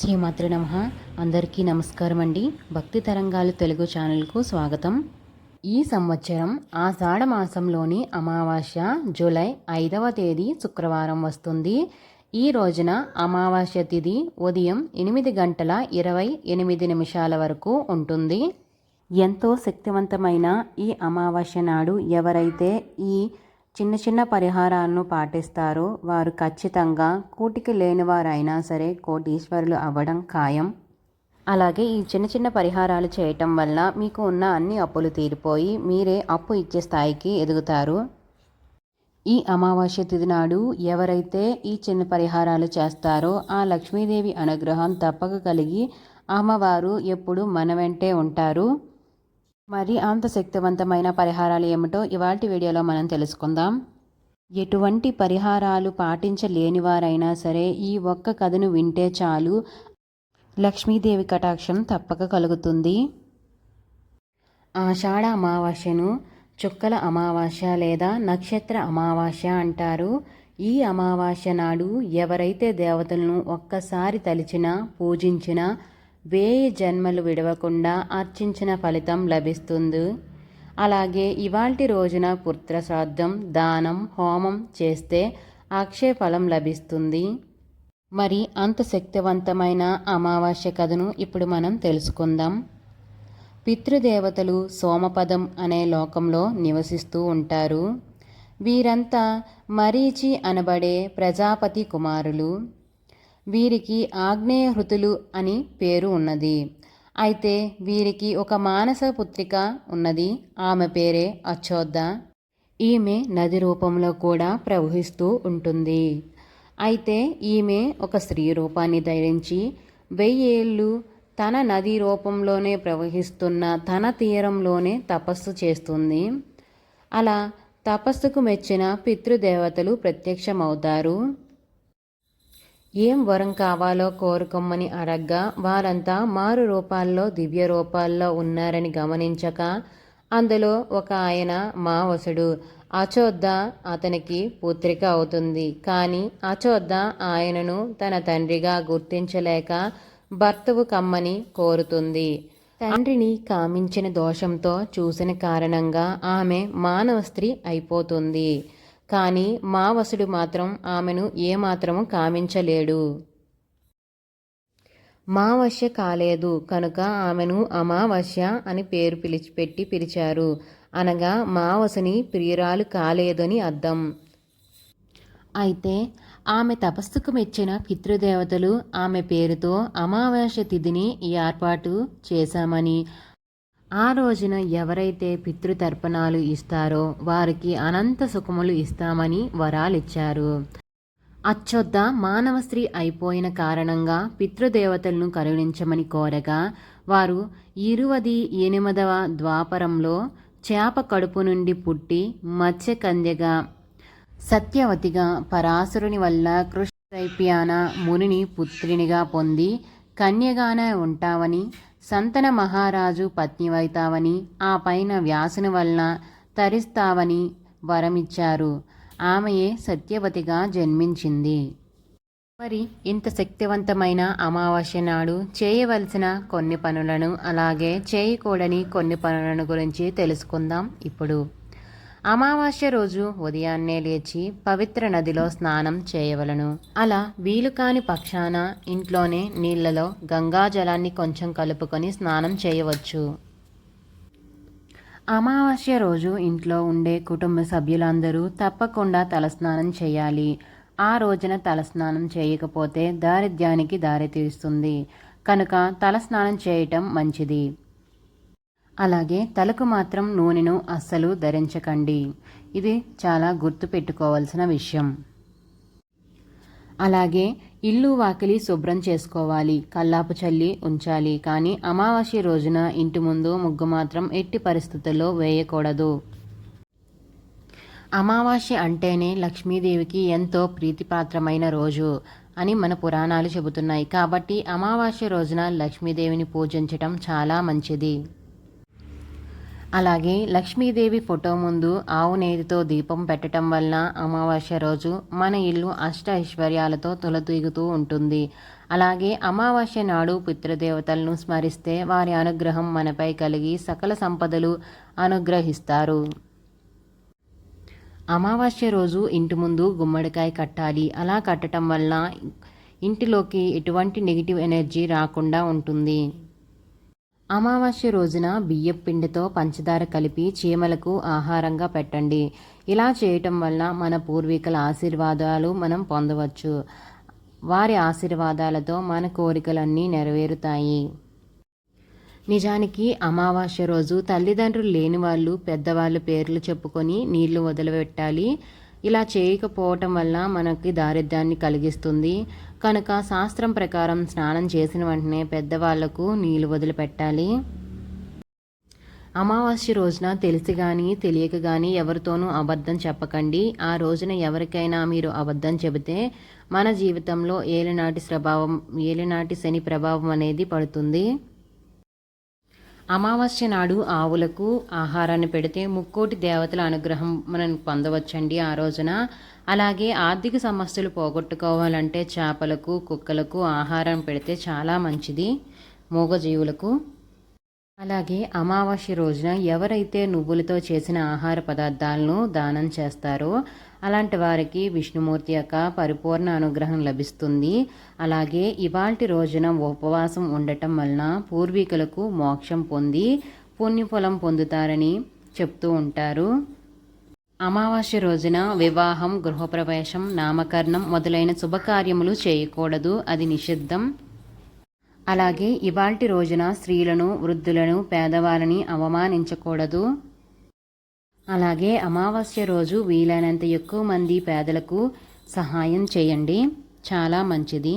శ్రీమాతృ నమ. అందరికీ నమస్కారం అండి భక్తి తరంగాలు తెలుగు ఛానల్కు స్వాగతం. ఈ సంవత్సరం ఆషాఢ మాసంలోని అమావాస్య జూలై ఐదవ తేదీ శుక్రవారం వస్తుంది. ఈ రోజున అమావాస్య తిథి ఉదయం ఎనిమిది గంటల ఇరవై ఎనిమిది నిమిషాల వరకు ఉంటుంది. ఎంతో శక్తివంతమైన ఈ అమావాస్య నాడు ఎవరైతే ఈ చిన్న చిన్న పరిహారాలను పాటిస్తారో. వారు ఖచ్చితంగా కూటికి లేనివారైనా సరే కోటీశ్వరులు అవ్వడం ఖాయం. అలాగే ఈ చిన్న చిన్న పరిహారాలు చేయటం వల్ల మీకు ఉన్న అన్ని అప్పులు తీరిపోయి మీరే అప్పు ఇచ్చే స్థాయికి ఎదుగుతారు. ఈ అమావాస్య తిథి నాడు ఎవరైతే ఈ చిన్న పరిహారాలు చేస్తారో ఆ లక్ష్మీదేవి అనుగ్రహం తప్పక కలిగి అమ్మవారు ఎప్పుడు మన వెంటే ఉంటారు. మరి అంత శక్తివంతమైన పరిహారాలు ఏమిటో ఇవాటి వీడియోలో మనం తెలుసుకుందాం. ఎటువంటి పరిహారాలు పాటించలేని వారైనా సరే ఈ ఒక్క కథను వింటే చాలు. లక్ష్మీదేవి కటాక్షం తప్పక కలుగుతుంది. ఆషాఢ అమావాస్యను చుక్కల అమావాస్య లేదా నక్షత్ర అమావాస్య అంటారు. ఈ అమావాస్య నాడు ఎవరైతే దేవతలను ఒక్కసారి తలిచినా పూజించినా వేయి జన్మలు విడవకుండా అర్చించిన ఫలితం లభిస్తుంది. అలాగే ఇవాల్టి రోజున పుత్రశ్రాద్ధం దానం హోమం చేస్తే అక్షయ ఫలం లభిస్తుంది. మరి అంత శక్తివంతమైన అమావాస్య కథను ఇప్పుడు మనం తెలుసుకుందాం. పితృదేవతలు సోమపదం అనే లోకంలో నివసిస్తూ ఉంటారు. వీరంతా మరీచి అనబడే ప్రజాపతి కుమారులు. వీరికి ఆగ్నేయహృతులు అని పేరు ఉన్నది. అయితే వీరికి ఒక మానస పుత్రిక ఉన్నది. ఆమె పేరే అచ్చోద్ద. ఈమె నది రూపంలో కూడా ప్రవహిస్తూ ఉంటుంది. అయితే ఈమె ఒక స్త్రీ రూపాన్ని ధరించి వెయ్యేళ్ళు తన నది రూపంలోనే ప్రవహిస్తున్న తన తీరంలోనే తపస్సు చేస్తుంది. అలా తపస్సుకు మెచ్చిన పితృదేవతలు ప్రత్యక్షమవుతారు. ఏం వరం కావాలో కోరుకోమని అడగ్గా వారంతా మారు రూపాల్లో దివ్య రూపాల్లో ఉన్నారని గమనించక అందులో ఒక ఆయన మావసుడు అచోద్ద అతనికి పుత్రిక అవుతుంది. కానీ అచోద్ద ఆయనను తన తండ్రిగా గుర్తించలేక భర్తవు కమ్మని కోరుతుంది. తండ్రిని కామించిన దోషంతో చూసిన కారణంగా ఆమె మానవ స్త్రీ అయిపోతుంది. కానీ మావసుడు మాత్రం ఆమెను ఏమాత్రము కామించలేడు. మావశ్య కాలేదు కనుక ఆమెను అమావాస్య అని పేరు పిలిచిపెట్టి పిలిచారు. అనగా మావసుని ప్రియురాలు కాలేదని అర్థం. అయితే ఆమె తపస్సుకు మెచ్చిన పితృదేవతలు ఆమె పేరుతో అమావాస్య తిథిని ఏర్పాటు చేశామని ఆ రోజున ఎవరైతే పితృతర్పణాలు ఇస్తారో వారికి అనంత సుఖములు ఇస్తామని వరాలిచ్చారు. అచ్చొద్ద మానవ స్త్రీ అయిపోయిన కారణంగా పితృదేవతలను కరుణించమని కోరగా వారు ఇరువది ఎనిమిదవ ద్వాపరంలో చేప కడుపు నుండి పుట్టి మత్స్యకందెగా సత్యవతిగా పరాశరుని వల్ల కృష్ణైప్యాన మునిని పుత్రినిగా పొంది కన్యగానే ఉంటావని సంతన మహారాజు పత్నివైతావని ఆ పైన వ్యాసుని వలన తరిస్తావని వరమిచ్చారు. ఆమెయే సత్యవతిగా జన్మించింది. మరి ఇంత శక్తివంతమైన అమావాస్య నాడు చేయవలసిన కొన్ని పనులను అలాగే చేయకూడని కొన్ని పనులను గురించి తెలుసుకుందాం ఇప్పుడు. అమావాస్య రోజు ఉదయాన్నే లేచి పవిత్ర నదిలో స్నానం చేయవలను. అలా వీలు కాని పక్షాన ఇంట్లోనే నీళ్ళలో గంగాజలాన్ని కొంచెం కలుపుకొని స్నానం చేయవచ్చు. అమావాస్య రోజు ఇంట్లో ఉండే కుటుంబ సభ్యులందరూ తప్పకుండా తలస్నానం చేయాలి. ఆ రోజున తలస్నానం చేయకపోతే దారిద్ర్యానికి దారితీస్తుంది. కనుక తలస్నానం చేయటం మంచిది. అలాగే తలకు మాత్రం నూనెను అస్సలు ధరించకండి. ఇది చాలా గుర్తు పెట్టుకోవాల్సిన విషయం. అలాగే ఇల్లు వాకిలి శుభ్రం చేసుకోవాలి. కల్లాపు చల్లి ఉంచాలి. కానీ అమావాస్య రోజున ఇంటి ముందు ముగ్గు మాత్రం ఎట్టి పరిస్థితుల్లో వేయకూడదు. అమావాస్య అంటేనే లక్ష్మీదేవికి ఎంతో ప్రీతిపాత్రమైన రోజు అని మన పురాణాలు చెబుతున్నాయి. కాబట్టి అమావాస్య రోజున లక్ష్మీదేవిని పూజించటం చాలా మంచిది. అలాగే లక్ష్మీదేవి ఫోటో ముందు ఆవు నేతితో దీపం పెట్టడం వల్ల అమావాస్య రోజు మన ఇల్లు అష్ట ఐశ్వర్యాలతో తొలతూగుతూ ఉంటుంది. అలాగే అమావాస్య నాడు పితృదేవతలను స్మరిస్తే వారి అనుగ్రహం మనపై కలిగి సకల సంపదలు అనుగ్రహిస్తారు. అమావాస్య రోజు ఇంటి ముందు గుమ్మడికాయ కట్టాలి. అలా కట్టడం వల్ల ఇంటిలోకి ఎటువంటి నెగిటివ్ ఎనర్జీ రాకుండా ఉంటుంది. అమావాస్య రోజున బియ్యం పిండితో పంచదార కలిపి చీమలకు ఆహారంగా పెట్టండి. ఇలా చేయటం వల్ల మన పూర్వీకుల ఆశీర్వాదాలు మనం పొందవచ్చు. వారి ఆశీర్వాదాలతో మన కోరికలన్నీ నెరవేరుతాయి. నిజానికి అమావాస్య రోజు తల్లిదండ్రులు లేని వాళ్ళు పెద్దవాళ్ళు పేర్లు చెప్పుకొని నీళ్ళు వదిలిపెట్టాలి. ఇలా చేయకపోవటం వల్ల మనకి దారిద్ర్యాన్ని కలిగిస్తుంది. కనుక శాస్త్రం ప్రకారం స్నానం చేసిన వెంటనే పెద్దవాళ్ళకు నీళ్ళు వదిలిపెట్టాలి. అమావాస్య రోజున తెలిసి కానీ తెలియక కానీ ఎవరితోనూ అబద్ధం చెప్పకండి. ఆ రోజున ఎవరికైనా మీరు అబద్ధం చెబితే మన జీవితంలో ఏలినాటి ప్రభావం ఏలినాటి శని ప్రభావం అనేది పడుతుంది. అమావాస్య నాడు ఆవులకు ఆహారాన్ని పెడితే ముక్కోటి దేవతల అనుగ్రహం మనం పొందవచ్చండి. ఆ రోజున అలాగే ఆర్థిక సమస్యలు పోగొట్టుకోవాలంటే చేపలకు కుక్కలకు ఆహారం పెడితే చాలా మంచిది. మూగజీవులకు. అలాగే అమావాస్య రోజున ఎవరైతే నువ్వులతో చేసిన ఆహార పదార్థాలను దానం చేస్తారో అలాంటి వారికి విష్ణుమూర్తి యొక్క పరిపూర్ణ అనుగ్రహం లభిస్తుంది. అలాగే ఇవాల్టి రోజున ఉపవాసం ఉండటం వలన పూర్వీకులకు మోక్షం పొంది పుణ్యఫలం పొందుతారని చెప్తూ ఉంటారు. అమావాస్య రోజున వివాహం గృహప్రవేశం నామకరణం మొదలైన శుభకార్యములు చేయకూడదు. అది నిషిద్ధం. అలాగే ఇవాల్టి రోజున స్త్రీలను వృద్ధులను పేదవారిని అవమానించకూడదు. అలాగే అమావాస్య రోజు వీలైనంత ఎక్కువ మంది పేదలకు సహాయం చేయండి. చాలా మంచిది.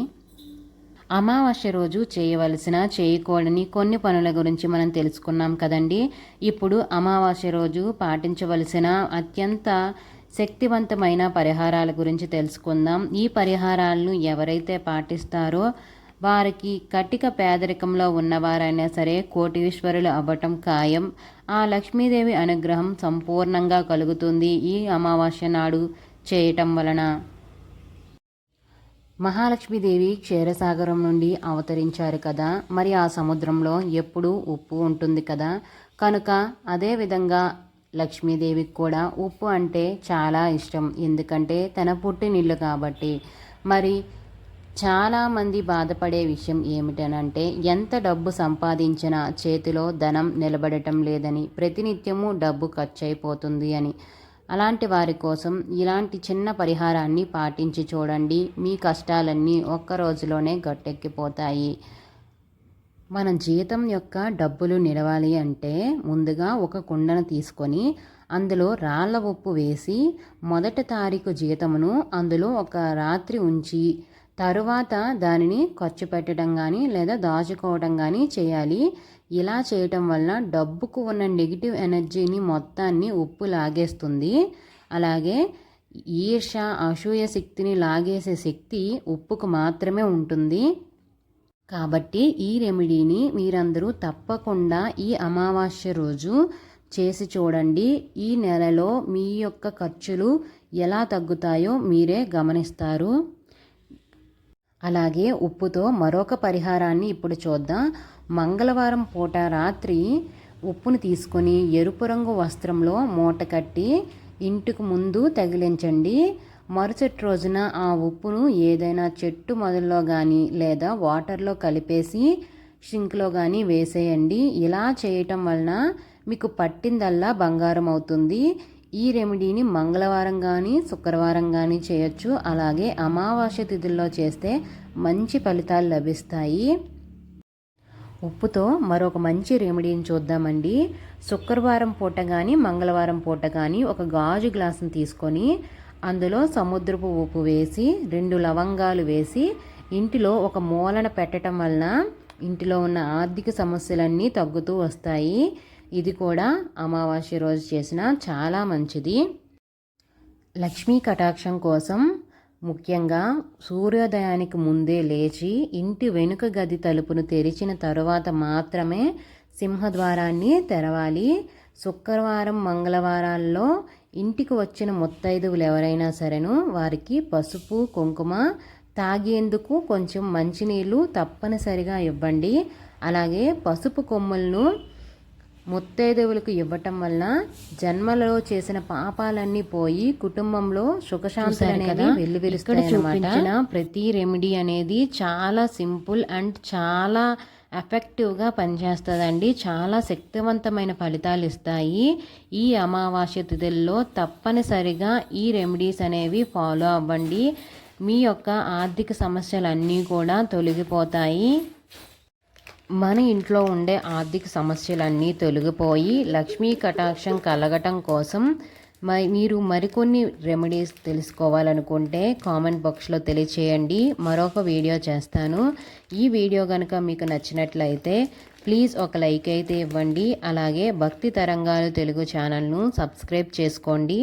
అమావాస్య రోజు చేయవలసిన చేయకూడని కొన్ని పనుల గురించి మనం తెలుసుకున్నాం కదండి. ఇప్పుడు అమావాస్య రోజు పాటించవలసిన అత్యంత శక్తివంతమైన పరిహారాల గురించి తెలుసుకుందాం. ఈ పరిహారాలను ఎవరైతే పాటిస్తారో వారికి కటిక పేదరికంలో ఉన్నవారైనా సరే కోటీశ్వరులు అవ్వటం ఖాయం. ఆ లక్ష్మీదేవి అనుగ్రహం సంపూర్ణంగా కలుగుతుంది ఈ అమావాస్య నాడు చేయటం వలన. మహాలక్ష్మీదేవి క్షీరసాగరం నుండి అవతరించారు కదా. మరి ఆ సముద్రంలో ఎప్పుడూ ఉప్పు ఉంటుంది కదా. కనుక అదేవిధంగా లక్ష్మీదేవికి కూడా ఉప్పు అంటే చాలా ఇష్టం. ఎందుకంటే తన పుట్టినిల్లు కాబట్టి. మరి చాలామంది బాధపడే విషయం ఏమిటనంటే ఎంత డబ్బు సంపాదించినా చేతిలో ధనం నిలబడటం లేదని ప్రతినిత్యము డబ్బు ఖర్చు అయిపోతుంది అని. అలాంటి వారి కోసం ఇలాంటి చిన్న పరిహారాన్ని పాటించి చూడండి. మీ కష్టాలన్నీ ఒక్క రోజులోనే గట్టెక్కిపోతాయి. మన జీతం యొక్క డబ్బులు నిలవాలి అంటే ముందుగా ఒక కుండను తీసుకొని అందులో రాళ్ళ ఉప్పు వేసి మొదటి తారీఖు జీతమును అందులో ఒక రాత్రి ఉంచి తరువాత దానిని ఖర్చు పెట్టడం కానీ లేదా దాచుకోవడం కానీ చేయాలి. ఇలా చేయటం వలన డబ్బుకు ఉన్న నెగిటివ్ ఎనర్జీని మొత్తాన్ని ఉప్పు లాగేస్తుంది. అలాగే ఈర్ష అసూయ శక్తిని లాగేసే శక్తి ఉప్పుకు మాత్రమే ఉంటుంది. కాబట్టి ఈ రెమెడీని మీరందరూ తప్పకుండా ఈ అమావాస్య రోజు చేసి చూడండి. ఈ నెలలో మీ యొక్క ఖర్చులు ఎలా తగ్గుతాయో మీరే గమనిస్తారు. అలాగే ఉప్పుతో మరొక పరిహారాన్ని ఇప్పుడు చూద్దాం. మంగళవారం పూట రాత్రి ఉప్పును తీసుకొని ఎరుపు రంగు వస్త్రంలో మూట కట్టి ఇంటికి ముందు తగిలించండి. మరుసటి రోజున ఆ ఉప్పును ఏదైనా చెట్టు మొదల్లో కానీ లేదా వాటర్లో కలిపేసి షింక్లో కానీ వేసేయండి. ఇలా చేయటం వలన మీకు పట్టిందల్లా బంగారం అవుతుంది. ఈ రెమెడీని మంగళవారం కానీ శుక్రవారం కానీ చేయొచ్చు. అలాగే అమావాస్య తిథుల్లో చేస్తే మంచి ఫలితాలు లభిస్తాయి. ఉప్పుతో మరొక మంచి రెమెడీని చూద్దామండి. శుక్రవారం పూట కానీ మంగళవారం పూట కానీ ఒక గాజు గ్లాసును తీసుకొని అందులో సముద్రపు ఉప్పు వేసి రెండు లవంగాలు వేసి ఇంటిలో ఒక మూలన పెట్టడం వలన ఇంటిలో ఉన్న ఆర్థిక సమస్యలన్నీ తగ్గుతూ వస్తాయి. ఇది కూడా అమావాస్య రోజు చేసిన చాలా మంచిది. లక్ష్మీ కటాక్షం కోసం ముఖ్యంగా సూర్యోదయానికి ముందే లేచి ఇంటి వెనుక గది తలుపును తెరిచిన తరువాత మాత్రమే సింహద్వారాన్ని తెరవాలి. శుక్రవారం మంగళవారాల్లో ఇంటికి వచ్చిన ముత్తైదువులు ఎవరైనా సరేను వారికి పసుపు కుంకుమ తాగేందుకు కొంచెం మంచినీళ్ళు తప్పనిసరిగా ఇవ్వండి. అలాగే పసుపు కొమ్ములను ముత్తైదువులకు ఇవ్వటం వల్ల జన్మలో చేసిన పాపాలన్నీ పోయి కుటుంబంలో సుఖశాంతులు అనేది వెల్లువిరుస్తాయి చూపించిన ప్రతి రెమెడీ అనేది చాలా సింపుల్ అండ్ చాలా ఎఫెక్టివ్గా పనిచేస్తుందండి. చాలా శక్తివంతమైన ఫలితాలు ఇస్తాయి. ఈ అమావాస్య తిథుల్లో తప్పనిసరిగా ఈ రెమెడీస్ అనేవి ఫాలో అవ్వండి. మీ యొక్క ఆర్థిక సమస్యలన్నీ కూడా తొలగిపోతాయి. మన ఇంట్లో ఉండే ఆర్థిక సమస్యలన్నీ తొలగిపోయి లక్ష్మీ కటాక్షం కలగటం కోసం మీరు మరికొన్ని రెమెడీస్ తెలుసుకోవాలనుకుంటే కామెంట్ బాక్స్లో తెలియచేయండి. మరొక వీడియో చేస్తాను. ఈ వీడియో కనుక మీకు నచ్చినట్లయితే ప్లీజ్ ఒక లైక్ అయితే ఇవ్వండి. అలాగే భక్తి తరంగాలు తెలుగు ఛానల్ను సబ్స్క్రైబ్ చేసుకోండి.